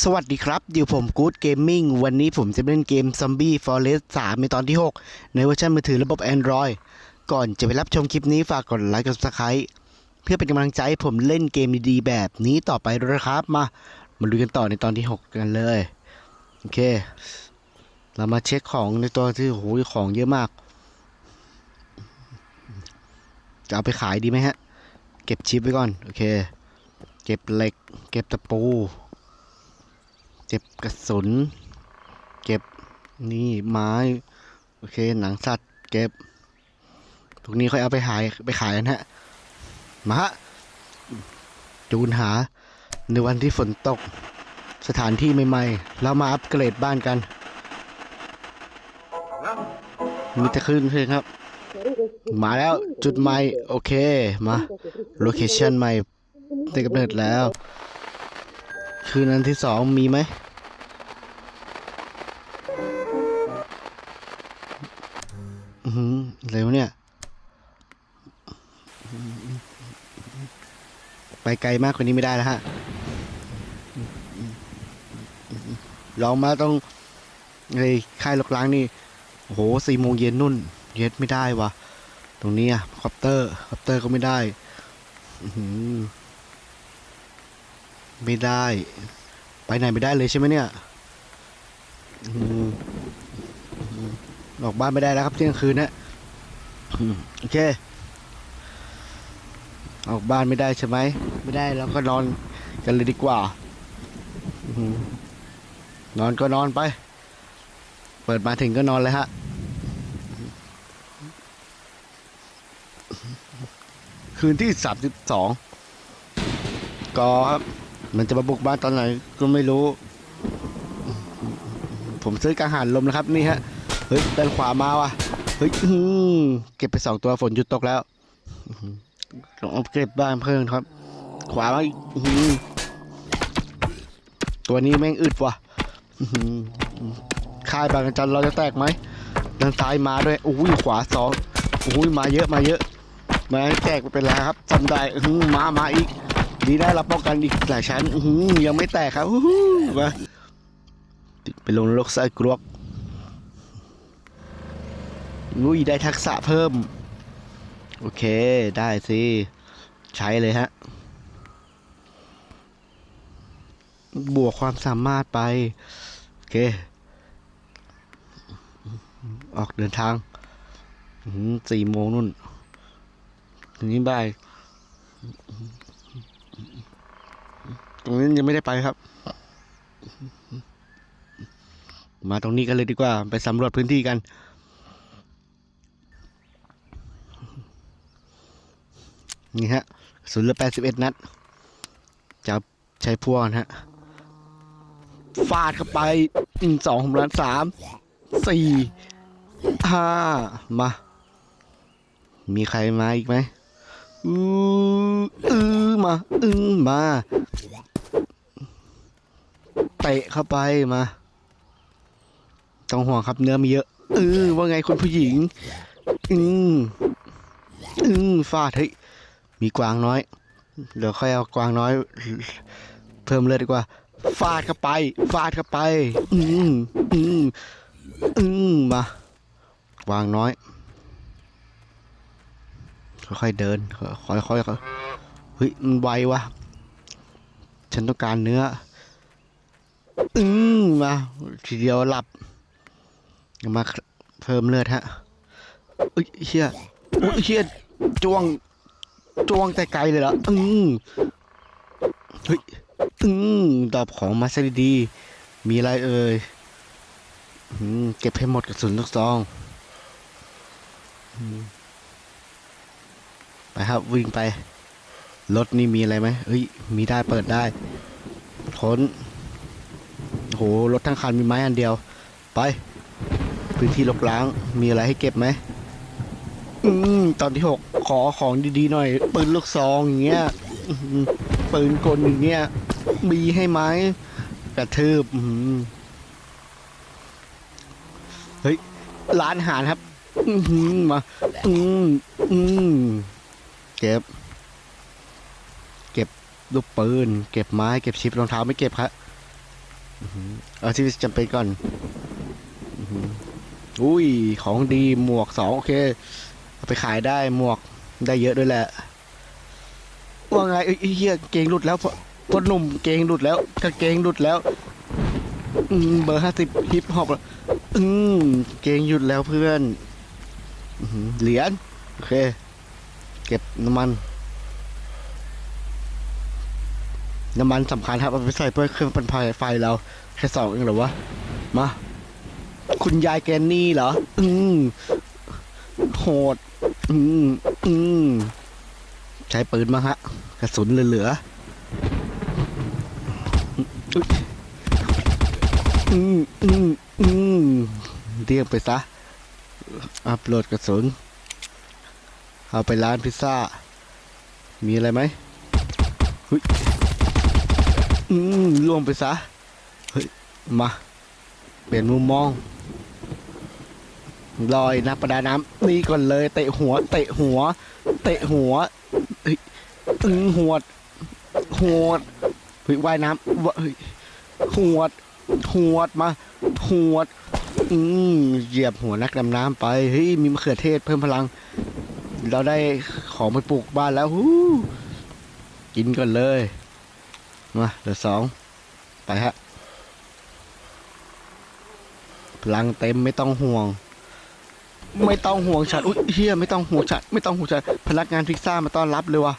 สวัสดีครับ อยู่ผมกู๊ดเกมมิ่งวันนี้ผมจะเล่นเกม Zombie Forest 3ในตอนที่ 6 ในเวอร์ชันมือถือระบบ Android ก่อนจะไปรับชมคลิปนี้ฝากกดไลค์กด Subscribe เพื่อเป็นกำลังใจให้ผมเล่นเกมดีๆ แบบนี้ต่อไปด้วยนะครับ มา มาดูกันต่อในตอนที่ 6 กันเลย โอเค เรามาเช็คของในตัวที่โอ้โหของเยอะมาก จะเอาไปขายดีไหมฮะ เก็บชิปไว้ก่อน โอเค เก็บเหล็ก เก็บตะปู ก็บกระสุน เก็บนี่ไม้ โอเค หนังสัตว์ เก็บพวกนี้ค่อยเอาไปขายไปขายกันฮะ มาฮะ จูนหา ในวันที่ฝนตก สถานที่ใหม่ๆแล้วมาอัปเกรดบ้านกัน มีจะขึ้นใช่ครับ มาแล้วจุดใหม่ โอเค มา โลเคชันใหม่ได้กำเนิดแล้ว คืนนั้นที่สองมีไหม อือหืออะไรวเนี่ย ไปไกลมากกว่านี้ไม่ได้แล้วฮะลองมาต้องไอ้ค่ายลกล้างนี่ โอ้โหสี่โมงเย็นนุ่น เย็นไม่ได้วะ ตรงนี้อะคอปเตอร์คอปเตอร์ก็ไม่ได้ อือ ไม่ได้ ไปไหนไม่ได้เลยใช่ไหมเนี่ยออกบ้านไม่ได้แล้วครับเที่ยงคืนนะโอเค ออกบ้านไม่ได้ใช่ไหม ไม่ได้เราก็นอนกันเลยดีกว่าอนอนก็นอนไป เปิดมาถึงก็นอนเลยฮะคืนที่สามสิบสองกอครับ มันจะมาบุกบ้านตอนไหนก็ไม่รู้ ผมซื้อกังหันลมนะครับนี่ฮะ เฮ้ยด้านขวามาว่ะ เฮ้ยเก็บไปสองตัวฝนหยุดตกแล้วอื้องเอาเก็บบ้านเพิ่มครับ ขวามาอีกตัวนี้แม่งอึดว่ะค่ายบางกระจันเราจะแตกไหมด้านซ้ายมาด้วยอุ้ยขวาสองอุ้ยมาเยอะมาเยอะมาให้แตกไปเป็นไรครับจำได้หมามาอีก ดีได้รับป้องกันอีกหลายชั้นยังไม่แตกครับมาไปลงนรกไส้กรวกอุ้ยได้ทักษะเพิ่ม โอเคได้สิ ใช้เลยฮะ บวกความสามารถไป โอเค ออกเดินทางสี่โมงนู่น ถึงนี้บ่าย ตรงนี้ยังไม่ได้ไปครับ มาตรงนี้กันเลยดีกว่า ไปสำรวจพื้นที่กัน นี่ฮะศูนย์ละแปดสิบเอ็ดนัดจะใช้พวกนฮะฟาดเข้าไปอึ่งสองล้านสามสี่ห้ามา มีใครมาอีกไหมอืออือมา อือมา เตะเข้าไปมาต้องห่วงครับเนื้อมีเยอะเออว่าไงคุณผู้หญิง อืมอืมฟาดเฮ้ยมีกวางน้อยเดี๋ยวค่อยเอากวางน้อย เพิ่มเลยดีกว่า ฟาดเข้าไป ฟาดเข้าไป อืมอืมอืมมากวางน้อย ค่อยๆเดินค่อยๆค่อยๆเฮ้ยมันไววะฉันต้องการเนื้อ อืมมาทีเดียวหลับ มาเพิ่มเลือดฮะเอ้ยเฮียโอ้ยเฮียจ้วงจ้วงแต่ไกลเลยเหรออืมเฮ้ยอืมดอบของมาซะดีๆมีอะไรเอ่ยอืมเก็บให้หมดกระสุนทุกซองอไปครับวิ่งไป รถนี่มีอะไรไหมเฮ้ย มีได้เปิดได้พ้น โหรถทั้งคันมีไม้อันเดียว ไป พื้นที่ลกล้างมีอะไรให้เก็บไหมอืมตอนที่หกขอของดีๆหน่อย ปืนลูกซองอย่างเงี้ยปืนกลอย่างเงี้ยมีให้ไหมกระทืบเฮ้ยร้านอาหารครับมาอืมอืมเก็บ เก็บลูกปืน เก็บไม้ เก็บชิปรองเท้าไม่เก็บครับ เอาที่จำเป็นก่อนอุ้ย ของดีหมวกสองโอเค เอาไปขายได้หมวกได้เยอะด้วยแหละ ว่าไงเอ้ยไอ้เฮียเกงหลุดแล้วพอพอหนุ่มเกงหลุดแล้วกางเกงหลุดแล้วอืเบอร์ห้าสิบฮิปฮอปอืมเกงหยุดแล้วเพื่อนเหรียญโอเค เก็บน้ำมัน น้ำมันสำคัญครับเอาไปใส่เพื่อเครื่องปั่นไฟไฟเราแค่สองเองเหรอวะมาคุณยายแกนนี่เหรอ อืมโหด อืมอืมใช้ปืนมาฮะ กระสุนเหลือๆอุ๊ยอืมอืมอืมเรียกไปซะ อัพโหลดกระสุน เอาไปร้านพิซซ่า มีอะไรไหมเฮ้ย อืมล่วงไปซะ เฮ้ย มา เปลี่ยนมุมมอง ลอยนักประดาน้ำนี่ก่อนเลย เตะหัว เตะหัว เตะหัวเฮ้ยอึงหัวดหวดเฮ้ยว่ายน้ำวะเฮ้ยหัวดหวดมาหัวดอืมเหยียบหัวนักดำน้ำไป เฮ้ย มีมะเขือเทศเพิ่มพลัง เราได้ของไปปลูกบ้านแล้ว ฮู้ กินก่อนเลย มาเหลือสองไปฮะพลังเต็มไม่ต้องห่วง ไม่ต้องห่วงฉันอุ้ยเฮียไม่ต้องห่วงฉันไม่ต้องห่วงฉันพนักงานพิซซ่ามาต้อนรับเลยวะ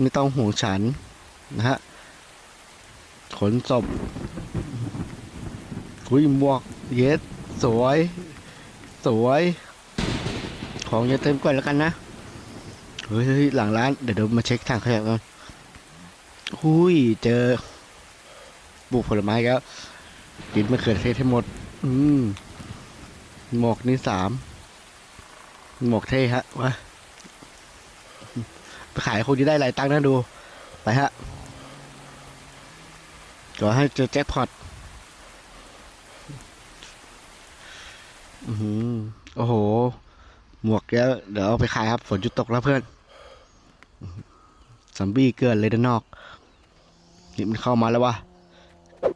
ไม่ต้องห่วงฉันนะฮะขนศพอุ้ยหมวกเย็ดสวย สวย ของอย่าเต็มก่อนแล้วกันนะเฮ้ยเฮ้ยหลังร้านเดี๋ยวเดี๋ยวมาเช็คทางขยะก่อน หุยเจอปลูกผลไม้แล้วกินมะเขือเทศให้หมด อืมหมวกนี่สามหมวกเท่ฮะวะไปขายคงจะได้หลายตังค์นะดู ไปฮะขอให้เจอแจ็คพอตอือหือโอ้โห หมวกแล้ว เดี๋ยวเอาไปขายครับ ฝนจุดตกแล้วเพื่อนซัมบี้เกินเลยด้านนอก นี่มันเข้ามาแล้ววะ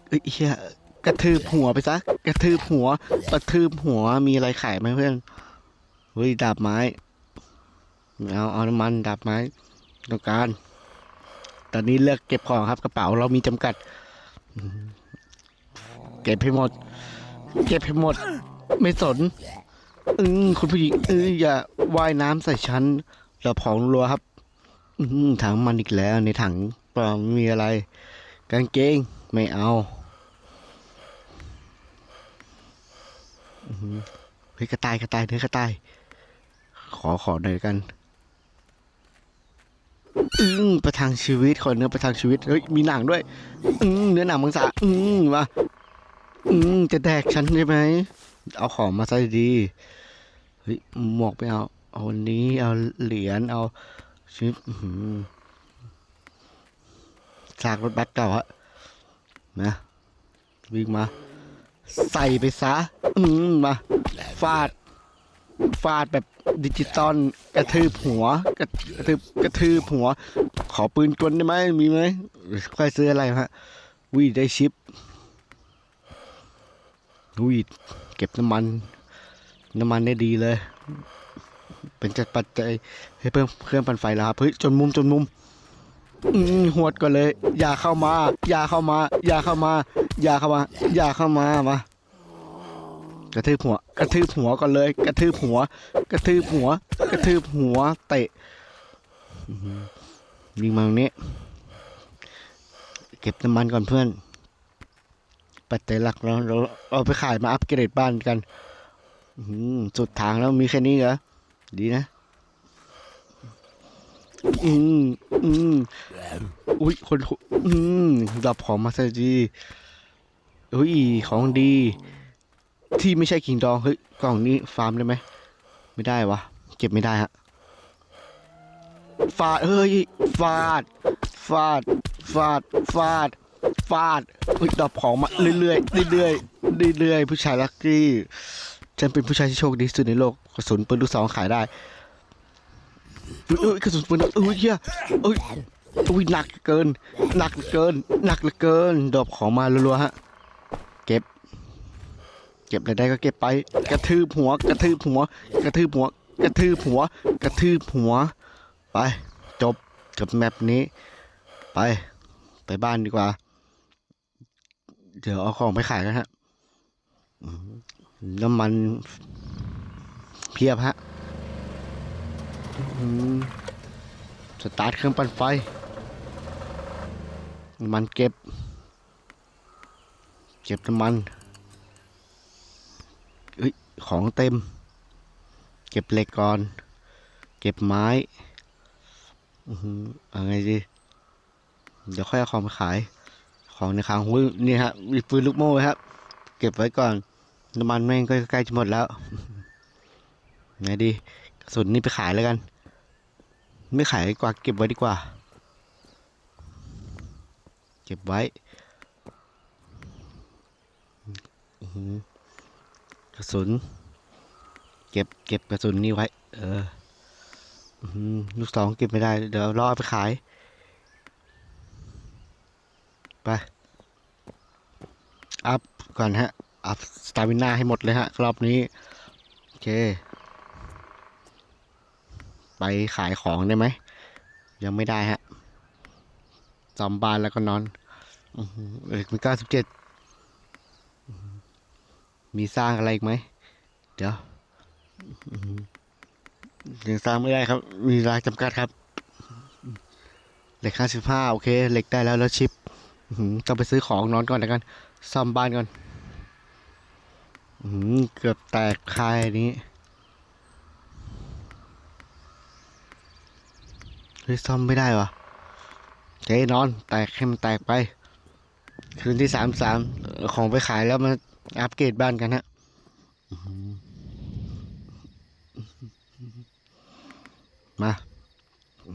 เอ้ยเฮียกระทืบหัวไปซะ กระทืบหัวกระทืบหัวมีอะไรขายไหมเพื่อนเฮ้ยดาบไม้เอาเอาน้ำมันดาบไม้ต้องการ ตอนนี้เลือกเก็บของครับกระเป๋าเรามีจำกัด เก็บให้หมด เก็บให้หมด ไม่สนอืคุณผู้หญิงเอออย่าว่ายน้ำใส่ฉันเราผองรัวครับ อืถังมันอีกแล้วในถัง เปล่าไม่มีอะไร กางเกงไม่เอาอือหือเฮ้ยกระต่ายกระต่ายเนื้อกระต่าย ขอขอหน่อยกันอืมประทังชีวิตขอเนื้อประทังชีวิตเฮ้ยมีหนังด้วยอืมเนื้อหนังมังสาอืมมาอืมจะแดกฉันใช่ไหมเอาของมาใส่ดีเฮ้ยหมวกไปเอาเอาวันนี้เอาเหรียญเอาชิป อื้อหือซากรถบัสเก่าฮะนะวิ่งมา ใส่ไปซะอืมมาฟาด ฟาดแบบดิจิตอลกระทืบหัว กระกระทืบกระทืบหัว ขอปืนกลได้ไหมมีไหมค่อยซื้ออะไรฮะวิได้ชิปวิเก็บน้ำมัน น้ำมันได้ดีเลย เป็นจัดปัจจัยให้เพิ่มเครื่องปั่นไฟแล้วครับเฮ้ยจนมุมจนมุมอืม หวดก่อนเลย อย่าเข้ามา อย่าเข้ามา อย่าเข้ามา อย่าเข้ามา อย่าเข้ามา มากระทืบหัว กระทืบหัวก่อนเลย กระทืบหัว กระทืบหัว กระทืบหัว เตะวิ่งมาตรงนี้ เก็บน้ำมันก่อนเพื่อน ปัจจัยหลักเราเราเอาไปขายมาอัปเกรดบ้านกัน สุดทางแล้วมีแค่นี้เหรอ ดีนะ อืมอืมอุ้ยคนอืมดับของมาซะดีอุ้ยของดี ที่ไม่ใช่คิงดองเฮ้ยกล่องนี้ฟาร์มได้ไหมไม่ได้วะเก็บไม่ได้ฮะฟาดเฮ้ยฟาด ฟาด ฟาด ฟาด ฟาดเฮ้ยดับของมาเรื่อยๆเรื่อยๆเรื่อยๆผู้ชายลักกี้ฉันเป็นผู้ชายที่โชคดีสุดในโลกกระสุนปืนลูกซองขายได้ เอ้ยเอ้ยกระสุนปืนเอ้ยเฮียเอ้ยอุ้ยหนักเกิน หนักเกิน หนักเหลือเกินดรอปของมารัวๆฮะ เก็บ เก็บอะไรได้ก็เก็บไป กระทืบหัว กระทืบหัว กระทืบหัว กระทืบหัว กระทืบหัว ไป จบกับแมปนี้ ไป ไปบ้านดีกว่า เดี๋ยวเอาของไปขายกันฮะ น้ำมันเพียบฮะ สตาร์ทเครื่องปั่นไฟ น้ำมันเก็บ เก็บน้ำมันเอ้ยของเต็ม เก็บเหล็กก่อน เก็บไม้อืออเอาไงดี เดี๋ยวค่อยเอาของไปขาย ของในคลังหุ้ยนี่ฮะมีปืนลูกโม่ครับ เก็บไว้ก่อน น้ำมันแม่งก็ใกล้จะหมดแล้ว ไงดี กระสุนนี่ไปขายแล้วกัน ไม่ขายดีกว่า เก็บไว้ดีกว่า เก็บไว้กระสุน เก็บเก็บกระสุนนี่ไว้ เออลูกสองเก็บไม่ได้ เดี๋ยวรอเอาไปขาย ไป อัพก่อนฮะ อัพสตามิน่าให้หมดเลยฮะ รอบนี้ โอเค ไปขายของได้ไหม ยังไม่ได้ฮะจอมบ้านแล้วก็นอนเอกมีเก้าสิบเจ็ดมีสร้างอะไรอีกไหม เดี๋ยวยังสร้างไม่ได้ครับ มีเวลาจำกัดครับ เหล็กห้าสิบห้าโอเค เหล็กได้แล้วแล้วชิปต้องไปซื้อของนอนก่อนแล้วกัน ซ่อมบ้านก่อนอเกือบแตกคายนี้ เฮ้ยซ่อมไม่ได้วะเจ๊นอน แตกให้มันแตกไป คืนที่สามสามของไปขายแล้วมาอัปเกรดบ้านกันฮะมาอื้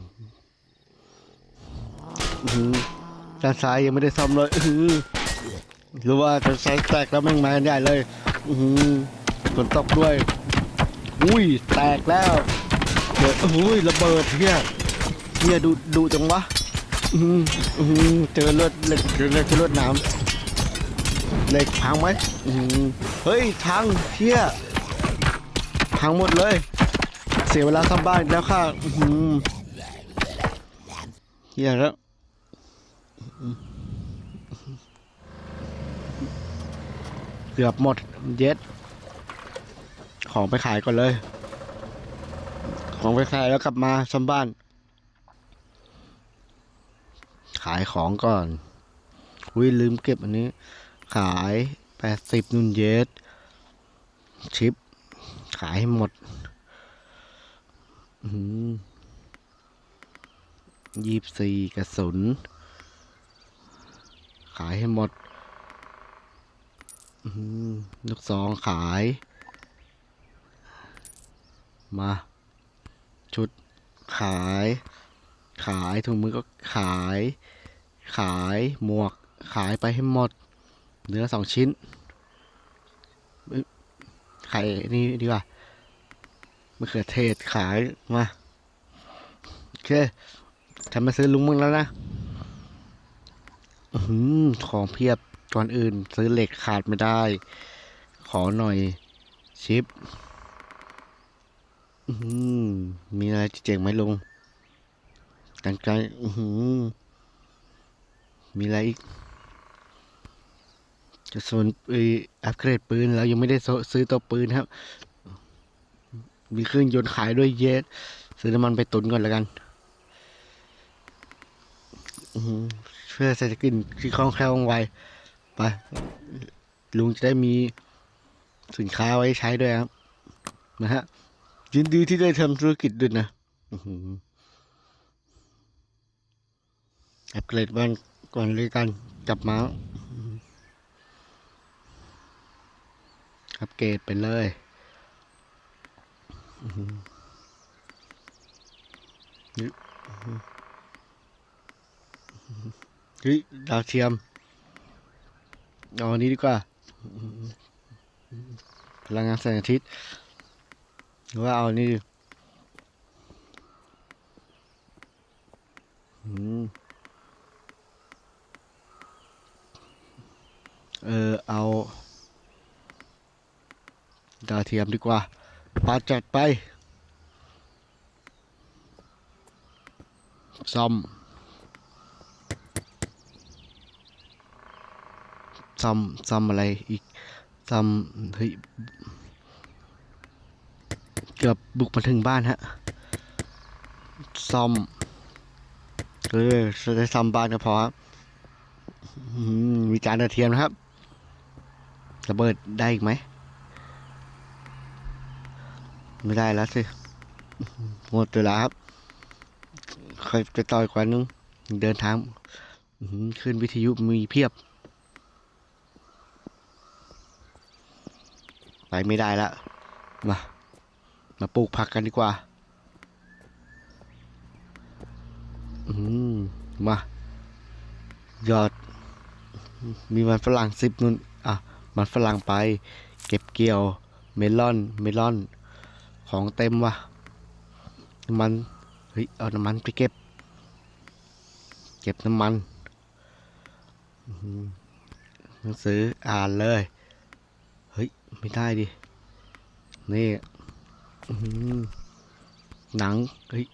อหือด้านซ้ายยังไม่ได้ซ่อมเลยหรือว่าจะใช้ายแตกแล้วแม่งมากันใหญ่เลยฝนตกด้วย อุ้ย แตกแล้วเกิดอุ้ย ระเบิดเฮีย เนี่ยดูดูจังวะอือหืออือหือเจอเลือดเหล็กเจอเลือดเจอเลือดน้ำเหล็กพังไหมอือหือเฮ้ยพังเที่ยพังหมดเลย เสียเวลาซ่อมบ้านแล้วค่ะอือหือเฮียแล้วเกือบหมดเย็ด ของไปขายก่อนเลย ของไปขายแล้วกลับมาซ่อมบ้าน ขายของก่อนอุ้ยลืมเก็บอันนี้ ขายแปดสิบนุนเยสชิป ขายให้หมดยี่สิบสี่กระสุน ขายให้หมดหือลูกซองขาย มา ชุดขาย ขายถุงมือก็ขาย ขายหมวกขายไปให้หมด เนื้อสองชิ้นเอ้ยไข่นี่ดีกว่ามะเขือเทศขายมาโอเคฉันมาซื้อลุงมึงแล้วนะอื้อหือของเพียบก่อนอื่น ซื้อเหล็กขาดไม่ได้ ขอหน่อยชิปอื้อหือมีอะไรเจ๋งไหมลุงกันไกลอื้อหือ มีอะไรอีกกระสุนอยอัปเกรดปืนแล้วยังไม่ได้ซื้อตัวปืนครับ มีเครื่องยนต์ขายด้วยเยสซื้อน้ำมันไปตุนก่อนแล้วกันเพื่อเศรษฐกิจที่คล่องแคล่วว่องไวไปลุงจะได้มีสินค้าไว้ใช้ด้วยครับ นะฮะ ยินดีที่ได้ทำธุรกิจด้วยนะอัปเกรดบ้าน ก่อนเลยกันจับมาอัปเกรดไปเลยนี่เฮ้ยดาวเทียมเอาอันนี้ดีกว่า พลังงานแสงอาทิตย์ หรือว่าเอาอันนี้ดี อืมเออเอา ดาวเทียมดีกว่าปาจัดไป ซ่อม ซ่อม ซ่อมอะไรอีก ซ่อม เฮ้ย เกือบบุกมาถึงบ้านฮะ ซ่อม เออจะได้ซ่อมบ้านก็พอครับมมีจานดาวเทียมนะครับ ระเบิดได้อีกไหม ไม่ได้แล้วสิหมดเวลาครับเคยไปต่อยกว่านึง เดินทางขึ้นวิทยุมีเพียบ ไปไม่ได้ละมา มาปลูกผักกันดีกว่า อืม มา ยอด มีมันฝรั่งสิบนุ่น อะ มันฝรั่งไป เก็บเกี่ยว เมลอน เมลอน ของเต็มว่ะน้ำมัน เฮ้ย เอาน้ำมันไปเก็บ เก็บน้ำมันหนังสืออ่านเลย เฮ้ย ไม่ได้ดิ นี่หนัง เฮ้ย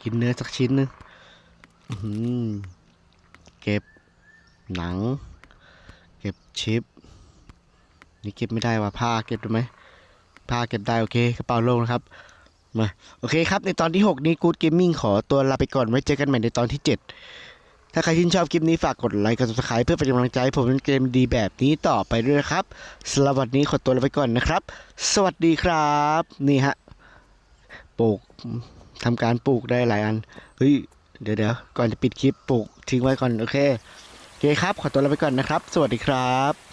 กินเนื้อสักชิ้นหนึงเก็บหนัง เก็บชิป นี่เก็บไม่ได้ว่ะผ้าเก็บได้ไหมผ้าเก็บได้โอเคกระเป๋าโล่งนะครับมาโอเคครับในตอนที่ 6 นี้กูดเกมมิ่งขอตัวลาไปก่อนไว้เจอกันใหม่ในตอนที่ 7 ถ้าใครที่ชอบคลิปนี้ฝากกดไลค์กด subscribe เพื่อเป็นกำลังใจผมเล่นเกมดีแบบนี้ต่อไปด้วยนะครับสำหรับวันนี้ขอตัวลาไปก่อนนะครับ สวัสดีครับ นี่ฮะปลูกทำการปลูกได้หลายอันเฮ้ยเดี๋ยวเดี๋ยวก่อนจะปิดคลิปปลูกทิ้งไว้ก่อนโอเคโอเคครับ ขอตัวลาไปก่อนนะครับ สวัสดีครับ